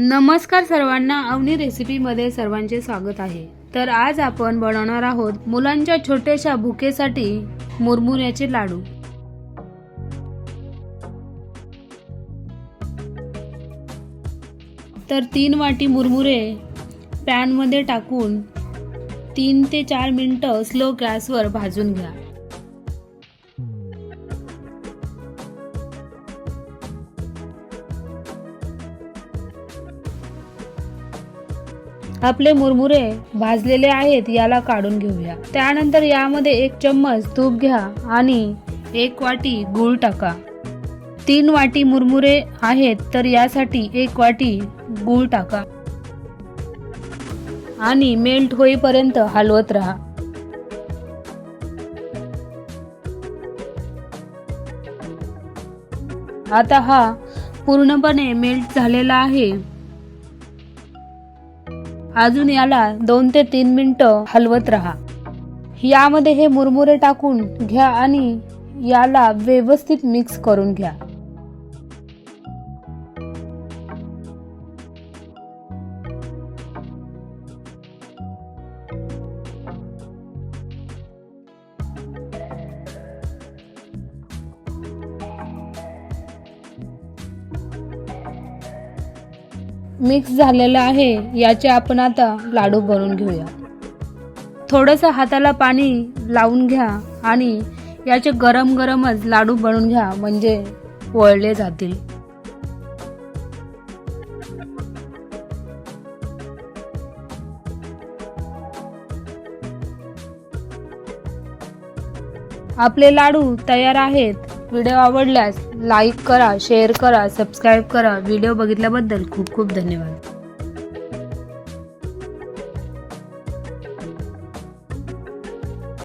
नमस्कार सर्वांना अवनी रेसिपीमध्ये सर्वांचे स्वागत आहे. तर आज आपण बनवणार आहोत मुलांच्या छोट्याशा भुकेसाठी मुरमुऱ्याचे लाडू. तर तीन वाटी मुरमुरे पॅनमध्ये टाकून तीन ते चार मिनटं स्लो गॅसवर भाजून घ्या. आपले मुरमुरे भाजलेले आहेत याला काढून घेऊया. त्यानंतर यामध्ये एक चम्मच तूप घ्या आणि एक वाटी गूळ टाका. तीन वाटी मुरमुरे आहेत तर यासाठी एक वाटी गूळ टाका. आणि मेल्ट होईपर्यंत हलवत राहा. आता हा पूर्णपणे मेल्ट झालेला आहे. अजून याला दोन ते तीन मिनटं हलवत राहा. यामध्ये हे मुरमुरे टाकून घ्या आणि याला व्यवस्थित मिक्स करून घ्या. मिक्स झालेलं आहे याचे आपण आता लाडू बनवून घेऊया. थोडंसं हाताला पाणी लावून घ्या आणि याचे गरम गरमच लाडू बनवून घ्या म्हणजे वळले जातील. आपले लाडू तयार आहेत. व्हिडिओ आवडल्यास लाईक करा शेअर करा सबस्क्राईब करा. व्हिडिओ बघितल्याबद्दल खूप खूप धन्यवाद.